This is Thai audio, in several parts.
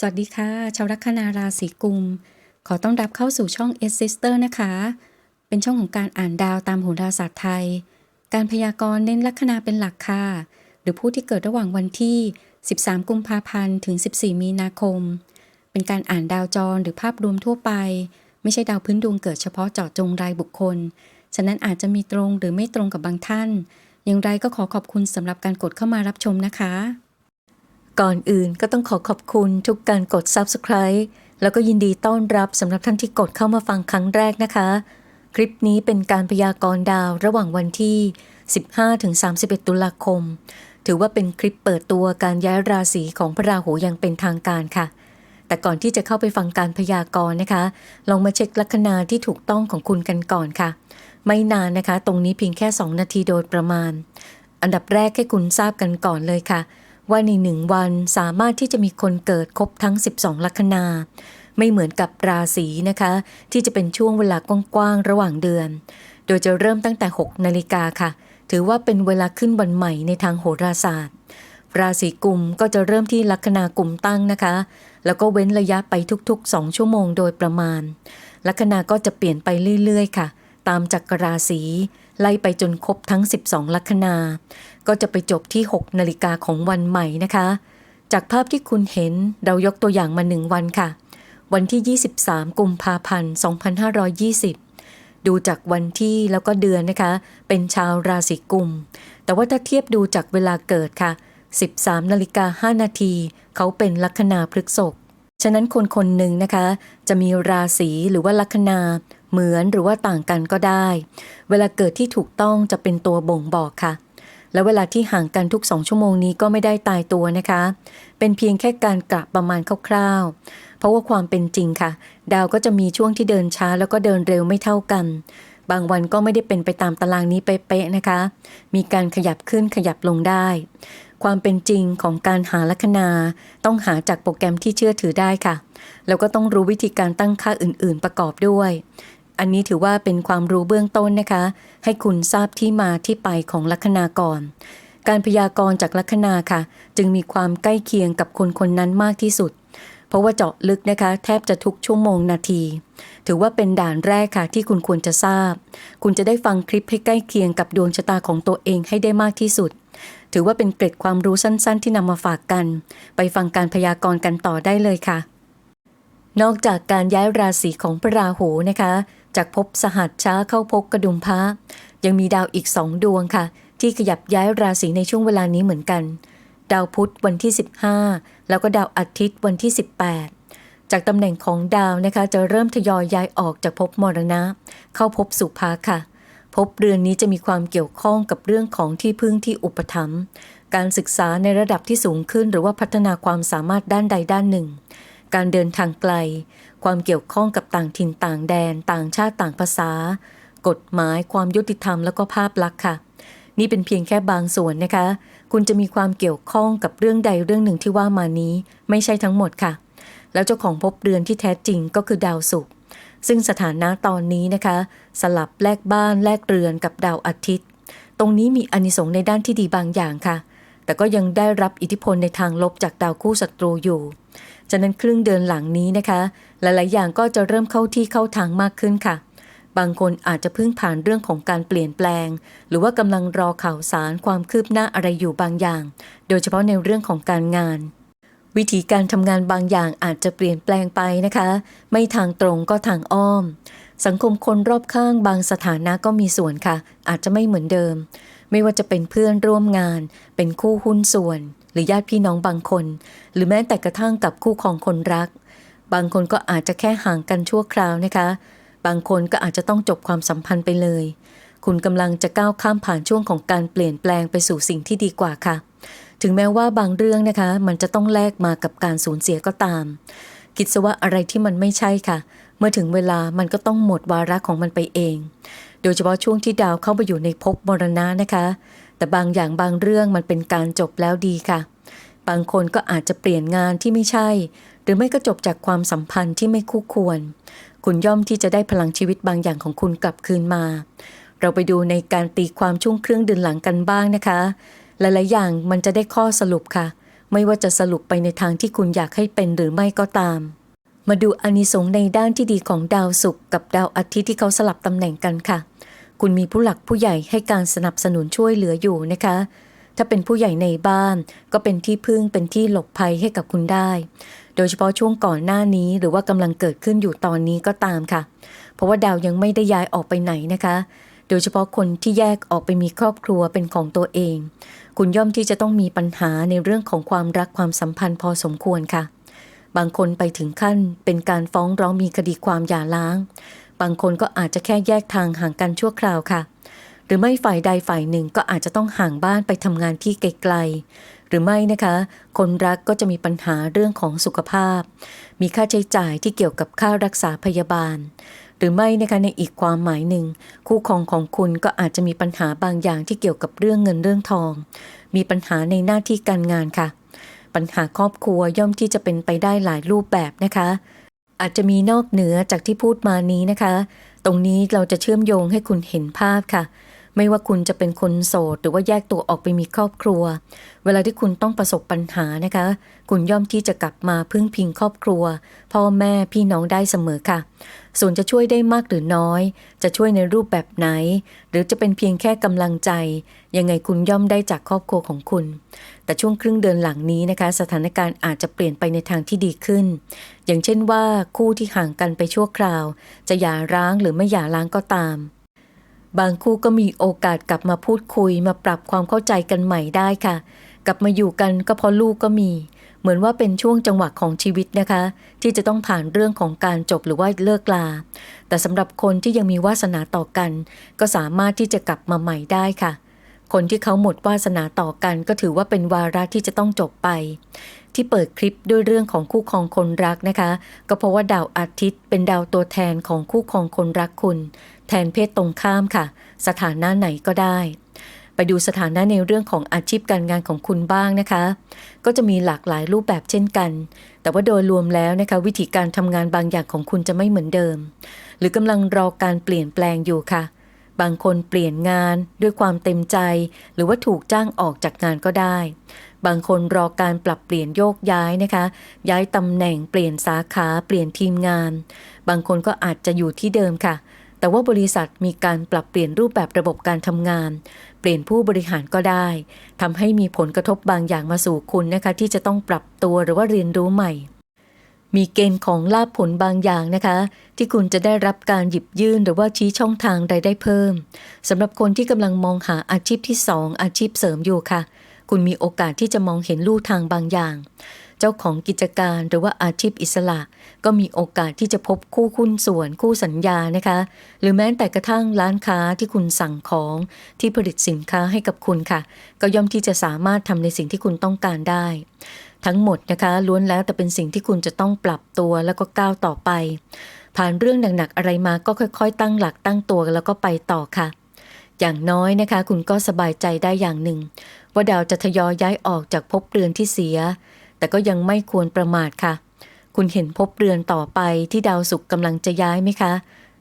สวัสดีค่ะ ชาวลัคนาราศีกุม ขอต้อนรับเข้าสู่ช่อง S Sister นะคะ เป็นช่องของการอ่านดาวตามโหราศาสตร์ไทย การพยากรณ์เน้นลัคนาเป็นหลักค่ะ หรือผู้ที่เกิดระหว่างวันที่ 13 กุมภาพันธ์ ถึง 14 มีนาคม เป็นการอ่านดาวจรหรือภาพรวมทั่วไป ไม่ใช่ดาวพื้นดวงเกิดเฉพาะเจาะจงรายบุคคล ฉะนั้นอาจจะมีตรงหรือไม่ตรงกับบางท่าน อย่างไรก็ขอขอบคุณสำหรับการกดเข้ามารับชมนะคะ ก่อนอื่นก็ต้องขอขอบคุณทุกการกด Subscribe แล้วก็ยินดีต้อนรับสำหรับท่านที่กดเข้ามาฟังครั้งแรกนะคะ คลิปนี้เป็นการพยากรณ์ดาวระหว่างวันที่ 15-31 ตุลาคม ถือว่าเป็นคลิปเปิดตัวการย้ายราศีของพระราหูอย่างเป็นทางการค่ะ แต่ก่อนที่จะเข้าไปฟังการพยากรณ์นะคะ ลองมาเช็คลัคนาที่ถูกต้องของคุณกันก่อนค่ะ ไม่นานนะคะ ตรงนี้เพียงแค่ 2 นาทีโดยประมาณ อันดับแรกให้คุณทราบกันก่อนเลยค่ะ ว่าในหนึ่งวันสามารถที่จะมีคนเกิดครบทั้ง 12 ลัคนา ไม่เหมือนกับราศีนะคะ ที่จะเป็นช่วงเวลากว้างๆระหว่างเดือน โดยจะเริ่มตั้งแต่ 6 นาฬิกาค่ะ ถือว่าเป็นเวลาขึ้นวันใหม่ในทางโหราศาสตร์ ราศีกุมก็จะเริ่มที่ลัคนากุมตั้งนะคะ แล้วก็เว้นระยะไปทุกๆ 2 ชั่วโมงโดยประมาณ ลัคนาก็จะเปลี่ยนไปเรื่อยๆ ค่ะ ตามจักรราศี ไล่ไปจนครบทั้ง 12 ลัคนา ก็จะไปจบที่ 6 นาฬิกาของวันใหม่นะคะ จากภาพที่คุณเห็นเรายกตัวอย่างมาหนึ่งวันค่ะ วันที่ 23 กุมภาพันธ์ 2520 ดูจากวันที่แล้วก็เดือนนะคะ เป็นชาวราศีกุม แต่ว่าถ้าเทียบดูจากเวลาเกิดค่ะ 13 นาฬิกา 5 นาที เขาเป็นลัคนาพฤกษภฉะนั้นคนคนหนึ่งนะคะ จะมีราศีหรือว่าลัคนา เหมือนหรือว่าต่างกันก็ได้ เวลาเกิดที่ถูกต้องจะเป็นตัวบ่งบอกค่ะ และเวลาที่ห่างกันทุกสองชั่วโมงนี้ก็ไม่ได้ตายตัวนะคะ เป็นเพียงแค่การกะประมาณคร่าวๆ เพราะว่าความเป็นจริงค่ะ ดาวก็จะมีช่วงที่เดินช้าแล้วก็เดินเร็วไม่เท่ากัน บางวันก็ไม่ได้เป็นไปตามตารางนี้เป๊ะๆนะคะ มีการขยับขึ้นขยับลงได้ความเป็นจริงของการหาลัคนา ต้องหาจากโปรแกรมที่เชื่อถือได้ค่ะ แล้วก็ต้องรู้วิธีการตั้งค่าอื่น ๆ ประกอบด้วย อันนี้ถือว่าเป็นความรู้เบื้องต้นนะคะ ให้คุณทราบที่มาที่ไปของลัคนาก่อนการพยากรณ์จากลัคนาค่ะ จึงมีความใกล้เคียงกับคนคนนั้นมากที่สุด เพราะว่าเจาะลึกนะคะ แทบจะทุกชั่วโมงนาที ถือว่าเป็นด่านแรกค่ะที่คุณควรจะทราบ คุณจะได้ฟังคลิปให้ใกล้เคียงกับดวงชะตาของตัวเองให้ได้มากที่สุด ถือว่าเป็นเกร็ดความรู้สั้นๆ ที่นำมาฝากกัน ไปฟังการพยากรณ์กันต่อได้เลยค่ะ นอกจากการย้ายราศีของพระราหูนะคะ จากภพสหัสช้าเข้าภพกระดุมพระยังมีดาวอีกสองดวงค่ะ ที่ขยับย้ายราศีในช่วงเวลานี้เหมือนกัน ดาวพุธวันที่ 15 แล้วก็ดาวอาทิตย์วันที่ 18 จากตำแหน่งของดาวนะคะ จะเริ่มทยอยย้ายออกจากภพมรณะ เข้าภพสุภาค่ะภพเรือนนี้จะมีความเกี่ยวข้องกับเรื่องของที่พึ่งที่อุปถัมภ์การศึกษาในระดับที่สูงขึ้นหรือว่าพัฒนาความสามารถด้านใดด้านหนึ่ง การเดินทางไกล ความเกี่ยวข้องกับต่างถิ่นต่างแดน ต่างชาติต่างภาษา กฎหมายความยุติธรรมแล้วก็ภาพลักษณ์ค่ะ นี่เป็นเพียงแค่บางส่วนนะคะ คุณจะมีความเกี่ยวข้องกับเรื่องใดเรื่องหนึ่งที่ว่ามานี้ ไม่ใช่ทั้งหมดค่ะ แล้วเจ้าของภพเรือนที่แท้จริงก็คือดาวศุกร์ซึ่งสถานะตอนนี้นะคะ สลับแลกบ้านแลกเรือนกับดาวอาทิตย์ ตรงนี้มีอนิสงส์ในด้านที่ดีบางอย่างค่ะ แต่ก็ยังได้รับอิทธิพลในทางลบจากดาวคู่ศัตรูอยู่ ฉะนั้นครึ่งเดือนหลังนี้นะคะ หลายๆ อย่างก็จะเริ่มเข้าที่เข้าทางมากขึ้นค่ะ บางคนอาจจะเพิ่งผ่านเรื่องของการเปลี่ยนแปลง หรือว่ากำลังรอข่าวสารความคืบหน้าอะไรอยู่บางอย่าง โดยเฉพาะในเรื่องของการงาน วิธีการทำงานบางอย่างอาจจะเปลี่ยนแปลงไปนะคะ ไม่ทางตรงก็ทางอ้อม สังคมคนรอบข้างบางสถานะก็มีส่วนค่ะ อาจจะไม่เหมือนเดิม ไม่ว่าจะเป็นเพื่อนร่วมงาน เป็นคู่หุ้นส่วน รือญาติพี่น้องบางคน หรือแม้แต่กระทั่งกับคู่ของคนรัก บางคนก็อาจจะแค่ห่างกันชั่วคราวนะคะ บางคนก็อาจจะต้องจบความสัมพันธ์ไปเลย คุณกำลังจะก้าวข้ามผ่านช่วงของการเปลี่ยนแปลงไปสู่สิ่งที่ดีกว่าค่ะ ถึงแม้ว่าบางเรื่องนะคะ มันจะต้องแลกมากับการสูญเสียก็ตาม คิดซะว่าอะไรที่มันไม่ใช่ค่ะ เมื่อถึงเวลามันก็ต้องหมดวาระของมันไปเอง โดยเฉพาะช่วงที่ดาวเข้าไปอยู่ในภพมรณะนะคะ แต่บางอย่างบางเรื่องมันเป็นการจบแล้วดีค่ะ บางคนก็อาจจะเปลี่ยนงานที่ไม่ใช่ หรือไม่ก็จบจากความสัมพันธ์ที่ไม่คู่ควร คุณย่อมที่จะได้พลังชีวิตบางอย่างของคุณกลับคืนมา เราไปดูในการตีความช่วงเครื่องเดือนหลังกันบ้างนะคะ หลายๆ อย่างมันจะได้ข้อสรุปค่ะ ไม่ว่าจะสรุปไปในทางที่คุณอยากให้เป็นหรือไม่ก็ตามมาดูอานิสงส์ในด้านที่ดีของดาวศุกร์กับดาวอาทิตย์ที่เขาสลับตำแหน่งกันค่ะ คุณมีผู้หลักผู้ใหญ่ให้การสนับสนุนช่วยเหลืออยู่นะคะ ถ้าเป็นผู้ใหญ่ในบ้านก็เป็นที่พึ่งเป็นที่หลบภัยให้กับคุณได้ โดยเฉพาะช่วงก่อนหน้านี้หรือว่ากำลังเกิดขึ้นอยู่ตอนนี้ก็ตามค่ะ เพราะว่าดาวยังไม่ได้ย้ายออกไปไหนนะคะโดยเฉพาะคนที่แยกออกไปมีครอบครัวเป็นของตัวเอง คุณย่อมที่จะต้องมีปัญหาในเรื่องของความรักความสัมพันธ์พอสมควรค่ะ บางคนไปถึงขั้นเป็นการฟ้องร้องมีคดีความหย่าร้าง บางคนก็อาจจะแค่แยกทางห่างกันชั่วคราวค่ะ หรือไม่ฝ่ายใดฝ่ายหนึ่งก็อาจจะต้องห่างบ้านไปทำงานที่ไกลๆหรือไม่นะคะ คนรักก็จะมีปัญหาเรื่องของสุขภาพ มีค่าใช้จ่ายที่เกี่ยวกับค่ารักษาพยาบาล หรือไม่นะคะในอีกความหมายหนึ่ง คู่ครองของคุณก็อาจจะมีปัญหาบางอย่างที่เกี่ยวกับเรื่องเงินเรื่องทอง มีปัญหาในหน้าที่การงานค่ะ ปัญหาครอบครัวย่อมที่จะเป็นไปได้หลายรูปแบบนะคะ อาจจะมีนอกเหนือจากที่พูดมานี้นะคะ ตรงนี้เราจะเชื่อมโยงให้คุณเห็นภาพค่ะ ไม่ว่าคุณจะเป็นคนโสด หรือว่าแยกตัวออกไปมีครอบครัว เวลาที่คุณต้องประสบปัญหานะคะ คุณย่อมที่จะกลับมาพึ่งพิงครอบครัว พ่อแม่พี่น้องได้เสมอค่ะ ส่วนจะช่วยได้มากหรือน้อย จะช่วยในรูปแบบไหน หรือจะเป็นเพียงแค่กำลังใจ ยังไงคุณย่อมได้จากครอบครัวของคุณ แต่ช่วงครึ่งเดือนหลังนี้นะคะ สถานการณ์อาจจะเปลี่ยนไปในทางที่ดีขึ้น อย่างเช่นว่าคู่ที่ห่างกันไปชั่วคราว จะหย่าร้างหรือไม่หย่าร้างก็ตาม บางคู่ก็มีโอกาสกลับมาพูดคุย มาปรับความเข้าใจกันใหม่ได้ค่ะ กลับมาอยู่กันก็เพราะลูกก็มี เหมือนว่าเป็นช่วงจังหวะของชีวิตนะคะ ที่จะต้องผ่านเรื่องของการจบหรือว่าเลิกลา แต่สำหรับคนที่ยังมีวาสนาต่อกัน ก็สามารถที่จะกลับมาใหม่ได้ค่ะ คนที่เขาหมดวาสนาต่อกัน ก็ถือว่าเป็นวาระที่จะต้องจบไป ที่เปิดคลิปด้วยเรื่องของคู่ครองคนรักนะคะ ก็เพราะว่าดาวอาทิตย์เป็นดาวตัวแทนของคู่ครองคนรักคุณ แทนเพศตรงข้ามค่ะ สถานะไหนก็ได้ ไปดูสถานะในเรื่องของอาชีพการงานของคุณบ้างนะคะ ก็จะมีหลากหลายรูปแบบเช่นกัน แต่ว่าโดยรวมแล้วนะคะ วิธีการทำงานบางอย่างของคุณจะไม่เหมือนเดิม หรือกำลังรอการเปลี่ยนแปลงอยู่ค่ะ บางคนเปลี่ยนงานด้วยความเต็มใจ หรือว่าถูกจ้างออกจากงานก็ได้ บางคนรอการปรับเปลี่ยนโยกย้ายนะคะ ย้ายตำแหน่งเปลี่ยนสาขาเปลี่ยนทีมงาน บางคนก็อาจจะอยู่ที่เดิมค่ะแต่ว่าบริษัทมีการปรับเปลี่ยนรูปแบบระบบการทำงาน เปลี่ยนผู้บริหารก็ได้ทำให้มีผลกระทบบางอย่างมาสู่คุณนะคะ ที่จะต้องปรับตัวหรือว่าเรียนรู้ใหม่ มีเกณฑ์ของลาภผลบางอย่างนะคะ ที่คุณจะได้รับการหยิบยื่นหรือว่าชี้ช่องทางรายได้เพิ่มสำหรับคนที่กำลังมองหาอาชีพที่สองอาชีพเสริมอยู่ค่ะ คุณมีโอกาสที่จะมองเห็นลู่ทางบางอย่าง เจ้าของกิจการหรือว่าอาชีพอิสระ ก็มีโอกาสที่จะพบคู่คุ้นส่วนคู่สัญญานะคะ หรือแม้แต่กระทั่งร้านค้าที่คุณสั่งของที่ผลิตสินค้าให้กับคุณค่ะ ก็ย่อมที่จะสามารถทำในสิ่งที่คุณต้องการได้ ทั้งหมดนะคะล้วนแล้วแต่เป็นสิ่งที่คุณจะต้องปรับตัวแล้วก็ก้าวต่อไป ผ่านเรื่องหนักๆอะไรมาก็ค่อย ๆ ตั้งหลักตั้งตัวแล้วก็ไปต่อค่ะอย่างน้อยนะคะ คุณก็สบายใจได้อย่างหนึ่ง ว่าดาวจะทยอยย้ายออกจากภพเรือนที่เสีย แต่ก็ยังไม่ควรประมาทค่ะ คุณเห็นภพเรือนต่อไปที่ดาวศุกร์กำลังจะย้ายไหมคะ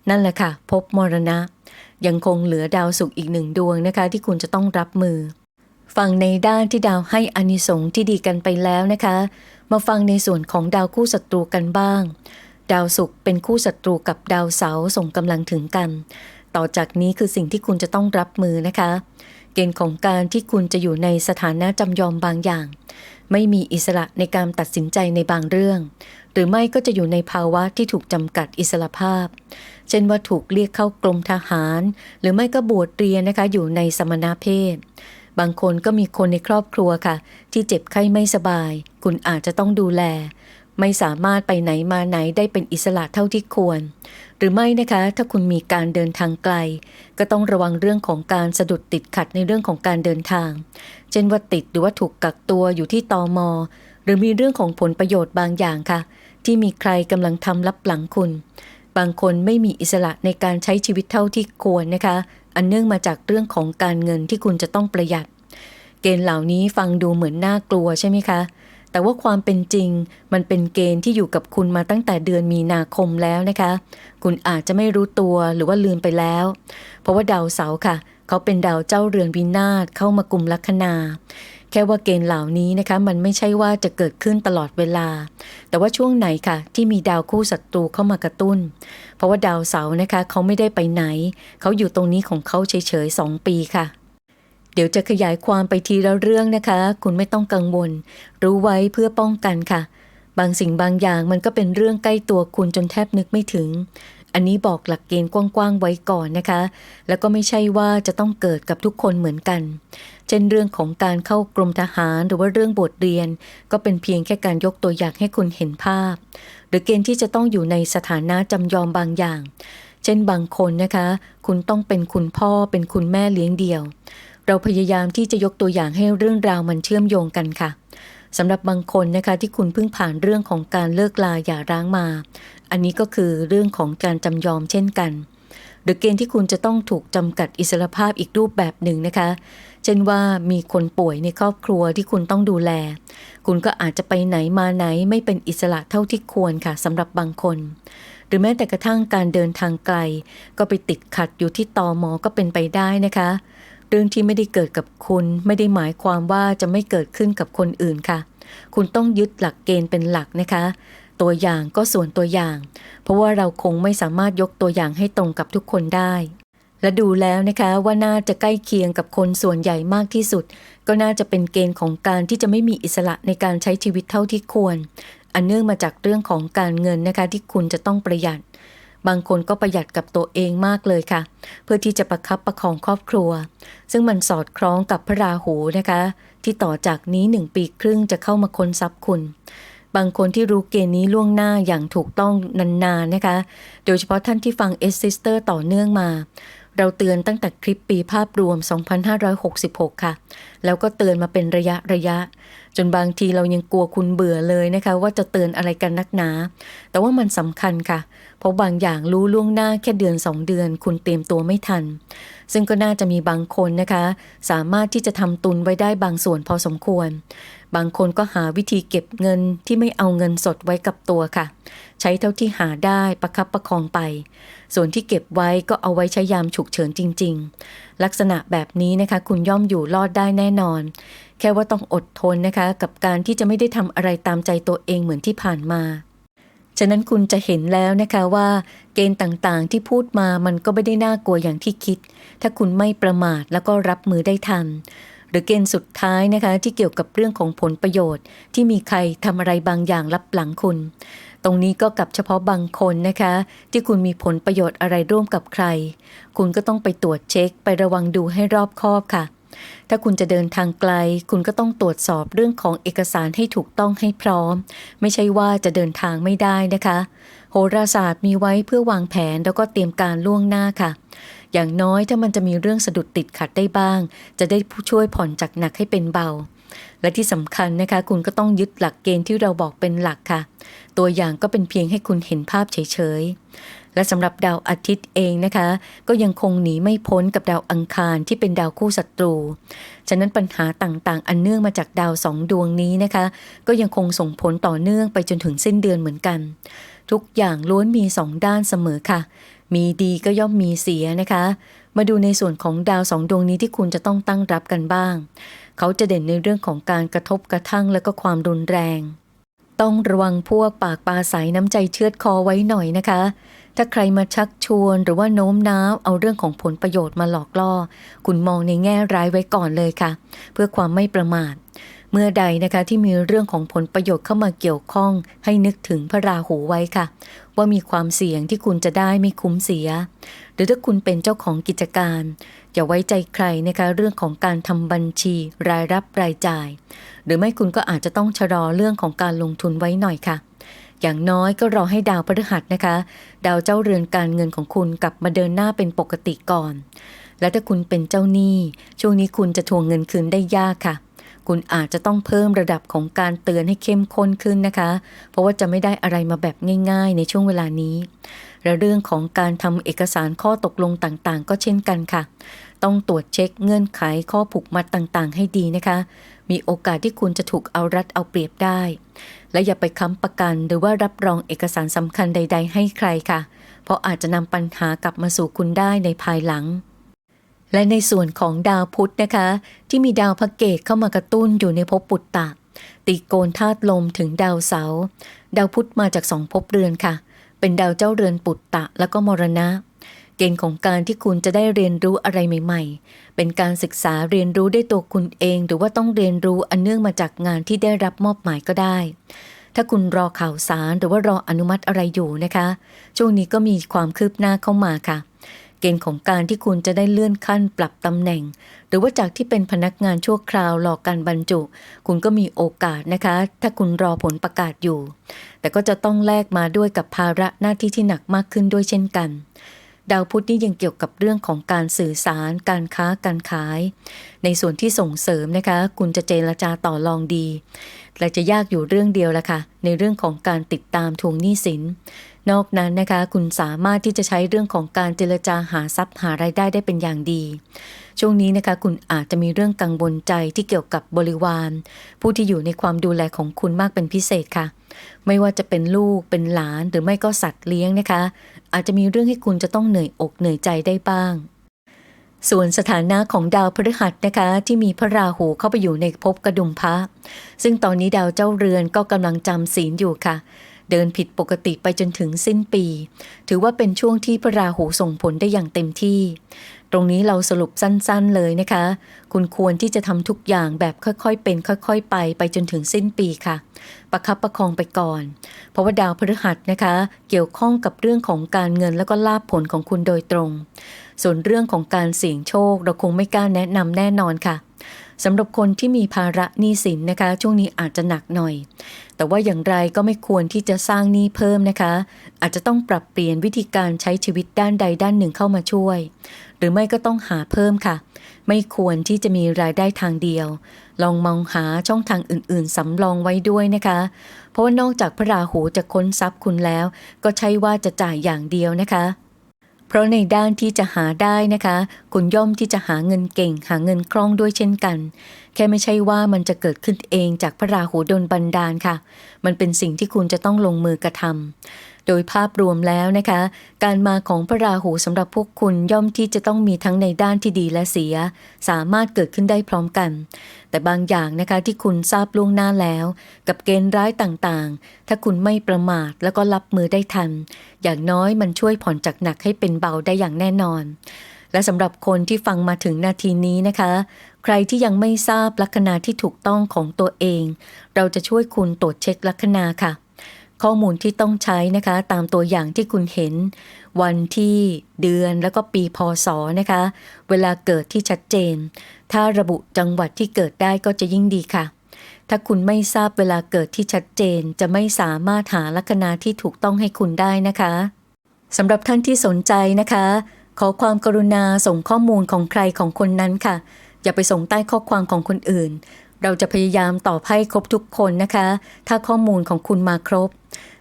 นั่นแหละค่ะภพมรณะ ยังคงเหลือดาวศุกร์อีกหนึ่งดวงนะคะ ที่คุณจะต้องรับมือ ฟังในด้านที่ดาวให้อานิสงส์ที่ดีกันไปแล้วนะคะ มาฟังในส่วนของดาวคู่ศัตรูกันบ้าง ดาวศุกร์เป็นคู่ศัตรูกับดาวเสาร์ส่งกำลังถึงกัน ต่อจากนี้คือสิ่งที่คุณจะต้องรับมือนะคะ เกณฑ์ของการที่คุณจะอยู่ในสถานะจำยอมบางอย่าง ไม่มีอิสระในการตัดสินใจในบางเรื่อง หรือไม่ก็จะอยู่ในภาวะที่ถูกจำกัดอิสระภาพ เช่นว่าถูกเรียกเข้ากรมทหาร หรือไม่ก็บวชเรียนนะคะอยู่ในสมณเพศ บางคนก็มีคนในครอบครัวค่ะ ที่เจ็บไข้ไม่สบาย คุณอาจจะต้องดูแล ไม่สามารถไปไหนมาไหนได้เป็นอิสระเท่าที่ควร หรือไม่นะคะ ถ้าคุณมีการเดินทางไกล ก็ต้องระวังเรื่องของการสะดุดติดขัดในเรื่องของการเดินทาง เช่นว่าติดหรือว่าถูกกักตัวอยู่ที่ตอมหรือมีเรื่องของผลประโยชน์บางอย่างค่ะ ที่มีใครกำลังทำลับหลังคุณ บางคนไม่มีอิสระในการใช้ชีวิตเท่าที่ควรนะคะ อันเนื่องมาจากเรื่องของการเงินที่คุณจะต้องประหยัด เกณฑ์เหล่านี้ฟังดูเหมือนน่ากลัวใช่ไหมคะ แต่ว่าความเป็นจริง มันเป็นเกณฑ์ที่อยู่กับคุณมาตั้งแต่เดือนมีนาคมแล้วนะคะ คุณอาจจะไม่รู้ตัวหรือว่าลืมไปแล้ว เพราะว่าดาวเสาร์ค่ะ เขาเป็นดาวเจ้าเรือนวินาศเข้ามากลุ่มลัคนา แค่ว่าเกณฑ์เหล่านี้นะคะ มันไม่ใช่ว่าจะเกิดขึ้นตลอดเวลา แต่ว่าช่วงไหนค่ะ ที่มีดาวคู่ศัตรูเข้ามากระตุ้น เพราะว่าดาวเสาร์นะคะ เขาไม่ได้ไปไหน เขาอยู่ตรงนี้ของเขาเฉยๆสองปีค่ะ เดี๋ยวจะขยายความไปทีละเรื่องนะคะ คุณไม่ต้องกังวล รู้ไว้เพื่อป้องกันค่ะ บางสิ่งบางอย่างมันก็เป็นเรื่องใกล้ตัวคุณจนแทบนึกไม่ถึง อันนี้บอกหลักเกณฑ์กว้างๆไว้ก่อนนะคะ แล้วก็ไม่ใช่ว่าจะต้องเกิดกับทุกคนเหมือนกัน เช่นเรื่องของการเข้ากรมทหารหรือว่าเรื่องบทเรียน ก็เป็นเพียงแค่การยกตัวอย่างให้คุณเห็นภาพ หรือเกณฑ์ที่จะต้องอยู่ในสถานะจำยอมบางอย่าง เช่นบางคนนะคะ คุณต้องเป็นคุณพ่อเป็นคุณแม่เลี้ยงเดี่ยว เราพยายามที่จะยกตัวอย่างให้เรื่องราวมันเชื่อมโยงกันค่ะสำหรับบางคนนะคะที่คุณเพิ่งผ่านเรื่องของการเลิกลาหย่าร้างมา อันนี้ก็คือเรื่องของการจำยอมเช่นกัน หรือเกณฑ์ที่คุณจะต้องถูกจำกัดอิสรภาพอีกรูปแบบหนึ่งนะคะ เช่นว่ามีคนป่วยในครอบครัวที่คุณต้องดูแล คุณก็อาจจะไปไหนมาไหนไม่เป็นอิสระเท่าที่ควรค่ะสำหรับบางคนหรือแม้แต่กระทั่งการเดินทางไกล ก็ไปติดขัดอยู่ที่ตอมอก็เป็นไปได้นะคะ เรื่องที่ไม่ได้เกิดกับคุณ ไม่ได้หมายความว่าจะไม่เกิดขึ้นกับคนอื่นค่ะ คุณต้องยึดหลักเกณฑ์เป็นหลักนะคะ ตัวอย่างก็ส่วนตัวอย่าง เพราะว่าเราคงไม่สามารถยกตัวอย่างให้ตรงกับทุกคนได้ และดูแล้วนะคะว่าน่าจะใกล้เคียงกับคนส่วนใหญ่มากที่สุด ก็น่าจะเป็นเกณฑ์ของการที่จะไม่มีอิสระในการใช้ชีวิตเท่าที่ควร อันเนื่องมาจากเรื่องของการเงินนะคะที่คุณจะต้องประหยัด บางคนก็ประหยัดกับตัวเองมากเลยค่ะ เพื่อที่จะประคับประคองครอบครัว ซึ่งมันสอดคล้องกับพระราหูนะคะ ที่ต่อจากนี้หนึ่งปีครึ่งจะเข้ามาค้นทรัพย์คุณ บางคนที่รู้เกณฑ์นี้ล่วงหน้าอย่างถูกต้องนานๆนะคะ โดยเฉพาะท่านที่ฟังเอสซิสเตอร์ต่อเนื่องมา เราเตือนตั้งแต่คลิปปีภาพรวม 2566 ค่ะ แล้วก็เตือนมาเป็นระยะระยะ จนบางทีเรายังกลัวคุณเบื่อเลยนะคะ ว่าจะเตือนอะไรกันนักหนา แต่ว่ามันสำคัญค่ะ เพราะบางอย่างรู้ล่วงหน้าแค่เดือน 2 เดือน คุณเตรียมตัวไม่ทัน ซึ่งก็น่าจะมีบางคนนะคะ สามารถที่จะทำตุนไว้ได้บางส่วนพอสมควร บางคนก็หาวิธีเก็บเงินที่ไม่เอาเงินสดไว้กับตัวค่ะ ใช้เท่าที่หาได้ประคับประคองไป ส่วนที่เก็บไว้ก็เอาไว้ใช้ยามฉุกเฉินจริง ๆ ลักษณะแบบนี้นะคะคุณย่อมอยู่รอดได้แน่นอน แค่ว่าต้องอดทนนะคะ กับการที่จะไม่ได้ทำอะไรตามใจตัวเองเหมือนที่ผ่านมา ฉะนั้นคุณจะเห็นแล้วนะคะว่าเกณฑ์ต่างๆที่พูดมามันก็ไม่ได้น่ากลัวอย่างที่คิด ถ้าคุณไม่ประมาทแล้วก็รับมือได้ทันหรือเกณฑ์สุดท้ายนะคะที่เกี่ยวกับเรื่องของผลประโยชน์ ที่มีใครทำอะไรบางอย่างรับหลังคุณ รงนี้ก็กับเฉพาะบางคนนะคะ ที่คุณมีผลประโยชน์อะไรร่วมกับใคร คุณก็ต้องไปตรวจเช็ค ไประวังดูให้รอบคอบค่ะ ถ้าคุณจะเดินทางไกล คุณก็ต้องตรวจสอบเรื่องของเอกสารให้ถูกต้องให้พร้อม ไม่ใช่ว่าจะเดินทางไม่ได้นะคะ โหราศาสตร์มีไว้เพื่อวางแผนแล้วก็เตรียมการล่วงหน้าค่ะอย่างน้อยถ้ามันจะมีเรื่องสะดุดติดขัดได้บ้าง จะได้ผู้ช่วยผ่อนจากหนักให้เป็นเบา และที่สำคัญนะคะ คุณก็ต้องยึดหลักเกณฑ์ที่เราบอกเป็นหลักค่ะ ตัวอย่างก็เป็นเพียงให้คุณเห็นภาพเฉยๆ และสำหรับดาวอาทิตย์เองนะคะ ก็ยังคงหนีไม่พ้นกับดาวอังคารที่เป็นดาวคู่ศัตรู ฉะนั้นปัญหาต่างๆ อันเนื่องมาจากดาวสองดวงนี้นะคะ ก็ยังคงส่งผลต่อเนื่องไปจนถึงสิ้นเดือนเหมือนกัน ทุกอย่างล้วนมีสองด้านเสมอค่ะ มีดีก็ย่อมมีเสียนะคะ มาดูในส่วนของดาวสองดวงนี้ที่คุณจะต้องตั้งรับกันบ้าง เขาจะเด่นในเรื่องของการกระทบกระทั่งและก็ความรุนแรง ต้องระวังพวกปากปลาใสน้ำใจเชือดคอไว้หน่อยนะคะ ถ้าใครมาชักชวนหรือว่าโน้มน้าวเอาเรื่องของผลประโยชน์มาหลอกล่อ คุณมองในแง่ร้ายไว้ก่อนเลยค่ะ เพื่อความไม่ประมาทเมื่อใดนะคะที่มีเรื่องของผลประโยชน์เข้ามาเกี่ยวข้อง ให้นึกถึงพระราหูไว้ค่ะ ว่ามีความเสี่ยงที่คุณจะได้ไม่คุ้มเสีย หรือถ้าคุณเป็นเจ้าของกิจการ อย่าไว้ใจใครนะคะเรื่องของการทำบัญชีรายรับรายจ่าย หรือไม่คุณก็อาจจะต้องชะลอเรื่องของการลงทุนไว้หน่อยค่ะ อย่างน้อยก็รอให้ดาวพฤหัสนะคะ ดาวเจ้าเรือนการเงินของคุณกลับมาเดินหน้าเป็นปกติก่อน และถ้าคุณเป็นเจ้าหนี้ช่วงนี้คุณจะทวงเงินคืนได้ยากค่ะ คุณอาจจะต้องเพิ่มระดับของการเตือนให้เข้มข้นขึ้นนะคะ เพราะว่าจะไม่ได้อะไรมาแบบง่าย ๆ ในช่วงเวลานี้ และเรื่องของการทำเอกสารข้อตกลงต่างๆ ก็เช่นกันค่ะ ต้องตรวจเช็คเงื่อนไขข้อผูกมัดต่างๆ ให้ดีนะคะ มีโอกาสที่คุณจะถูกเอารัดเอาเปรียบได้ และอย่าไปค้ำประกันหรือว่ารับรองเอกสารสำคัญใด ๆ ให้ใครค่ะ เพราะอาจจะนำปัญหากลับมาสู่คุณได้ในภายหลัง และในส่วนของดาวพุธนะคะ ที่มีดาวพระเกตเข้ามากระตุ้นอยู่ในภพปุตตะตีโกนธาตุลมถึงดาวเสาดาวพุธมาจากสองภพเรือนค่ะ เป็นดาวเจ้าเรือนปุตตะแล้วก็มรณะ เกณฑ์ของการที่คุณจะได้เรียนรู้อะไรใหม่ ๆ เป็นการศึกษาเรียนรู้ได้ตัวคุณเอง หรือว่าต้องเรียนรู้อันเนื่องมาจากงานที่ได้รับมอบหมายก็ได้ถ้าคุณรอข่าวสารหรือว่ารออนุมัติอะไรอยู่นะคะ ช่วงนี้ก็มีความคืบหน้าเข้ามาค่ะ เกณฑ์ของการที่คุณจะได้เลื่อนขั้นปรับตำแหน่ง หรือว่าจากที่เป็นพนักงานชั่วคราวรอการบรรจุ คุณก็มีโอกาสนะคะ ถ้าคุณรอผลประกาศอยู่ แต่ก็จะต้องแลกมาด้วยกับภาระหน้าที่ที่หนักมากขึ้นด้วยเช่นกันดาวพุธนี่ยังเกี่ยวกับเรื่องของการสื่อสาร การค้าการขาย ในส่วนที่ส่งเสริมนะคะ คุณจะเจรจาต่อรองดีและจะยากอยู่เรื่องเดียวละค่ะ ในเรื่องของการติดตามทวงหนี้สิน นอกนั้นนะคะคุณสามารถที่จะใช้เรื่องของการเจรจาหาทรัพย์หารายได้ได้เป็นอย่างดี ช่วงนี้นะคะคุณอาจจะมีเรื่องกังวลใจที่เกี่ยวกับบริวาร ผู้ที่อยู่ในความดูแลของคุณมากเป็นพิเศษค่ะ ไม่ว่าจะเป็นลูกเป็นหลานหรือไม่ก็สัตว์เลี้ยงนะคะ อาจจะมีเรื่องให้คุณจะต้องเหนื่อยอกเหนื่อยใจได้บ้างส่วนสถานะของดาวพฤหัสนะคะที่มีพระราหูเข้าไปอยู่ในภพกระดุมพระ ซึ่งตอนนี้ดาวเจ้าเรือนก็กำลังจำศีลอยู่ค่ะ เดินผิดปกติไปจนถึงสิ้นปี ถือว่าเป็นช่วงที่พระราหูส่งผลได้อย่างเต็มที่ตรงนี้เราสรุปสั้นๆเลยนะคะ คุณควรที่จะทำทุกอย่างแบบค่อยๆ เป็น ค่อย ๆ ไปไปจนถึงสิ้นปีค่ะ ประคับประคองไปก่อน เพราะว่าดาวพฤหัสนะคะ เกี่ยวข้องกับเรื่องของการเงินแล้วก็ลาภผลของคุณโดยตรง ส่วนเรื่องของการเสี่ยงโชค เราคงไม่กล้าแนะนำแน่นอนค่ะสำหรับคนที่มีภาระหนี้สินนะคะ ช่วงนี้อาจจะหนักหน่อย แต่ว่าอย่างไรก็ไม่ควรที่จะสร้างหนี้เพิ่มนะคะ อาจจะต้องปรับเปลี่ยนวิธีการใช้ชีวิตด้านใดด้านหนึ่งเข้ามาช่วยหรือไม่ก็ต้องหาเพิ่มค่ะ ไม่ควรที่จะมีรายได้ทางเดียว ลองมองหาช่องทางอื่นๆสำรองไว้ด้วยนะคะ เพราะว่านอกจากพระราหูจะค้นทรัพย์คุณแล้ว ก็ใช่ว่าจะจ่ายอย่างเดียวนะคะเพราะในด้านที่จะหาได้นะคะ คุณย่อมที่จะหาเงินเก่ง หาเงินคล่องด้วยเช่นกัน แค่ไม่ใช่ว่ามันจะเกิดขึ้นเองจากพระราหูดลบันดาลค่ะ มันเป็นสิ่งที่คุณจะต้องลงมือกระทำ โดยภาพรวมแล้วนะคะ การมาของพระราหูสำหรับพวกคุณย่อมที่จะต้องมีทั้งในด้านที่ดีและเสีย สามารถเกิดขึ้นได้พร้อมกัน แต่บางอย่างนะคะที่คุณทราบล่วงหน้าแล้ว กับเกณฑ์ร้ายต่างๆ ถ้าคุณไม่ประมาทแล้วก็รับมือได้ทัน อย่างน้อยมันช่วยผ่อนจากหนักให้เป็นเบาได้อย่างแน่นอน และสำหรับคนที่ฟังมาถึงนาทีนี้นะคะ ใครที่ยังไม่ทราบลัคนาที่ถูกต้องของตัวเอง เราจะช่วยคุณตรวจเช็คลัคนาค่ะ ข้อมูลที่ต้องใช้นะคะ ตามตัวอย่างที่คุณเห็น วันที่เดือนแล้วก็ปีพศนะคะ เวลาเกิดที่ชัดเจน ถ้าระบุจังหวัดที่เกิดได้ก็จะยิ่งดีค่ะ ถ้าคุณไม่ทราบเวลาเกิดที่ชัดเจน จะไม่สามารถหาลัคนาที่ถูกต้องให้คุณได้นะคะสำหรับท่านที่สนใจนะคะ ขอความกรุณาส่งข้อมูลของใครของคนนั้นค่ะ อย่าไปส่งใต้ข้อความของคนอื่น เราจะพยายามตอบให้ครบทุกคนนะคะ ถ้าข้อมูลของคุณมาครบ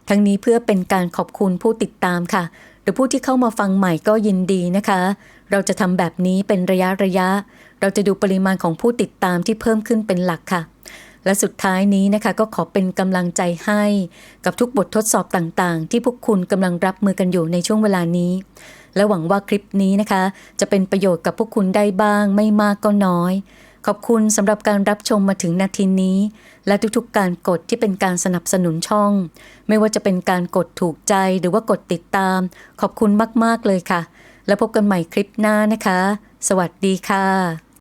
ทั้งนี้เพื่อเป็นการขอบคุณผู้ติดตามค่ะ หรือผู้ที่เข้ามาฟังใหม่ก็ยินดีนะคะ เราจะทำแบบนี้เป็นระยะระยะ เราจะดูปริมาณของผู้ติดตามที่เพิ่มขึ้นเป็นหลักค่ะ และสุดท้ายนี้นะคะ ก็ขอเป็นกำลังใจให้ กับทุกบททดสอบต่างๆ ที่พวกคุณกำลังรับมือกันอยู่ในช่วงเวลานี้และหวังว่าคลิปนี้นะคะ จะเป็นประโยชน์กับพวกคุณได้บ้างไม่มากก็น้อย ขอบคุณสำหรับการรับชมมาถึงนาทีนี้ และทุกๆการกดที่เป็นการสนับสนุนช่อง ไม่ว่าจะเป็นการกดถูกใจหรือว่ากดติดตาม ขอบคุณมากๆเลยค่ะ แล้วพบกันใหม่คลิปหน้านะคะ สวัสดีค่ะ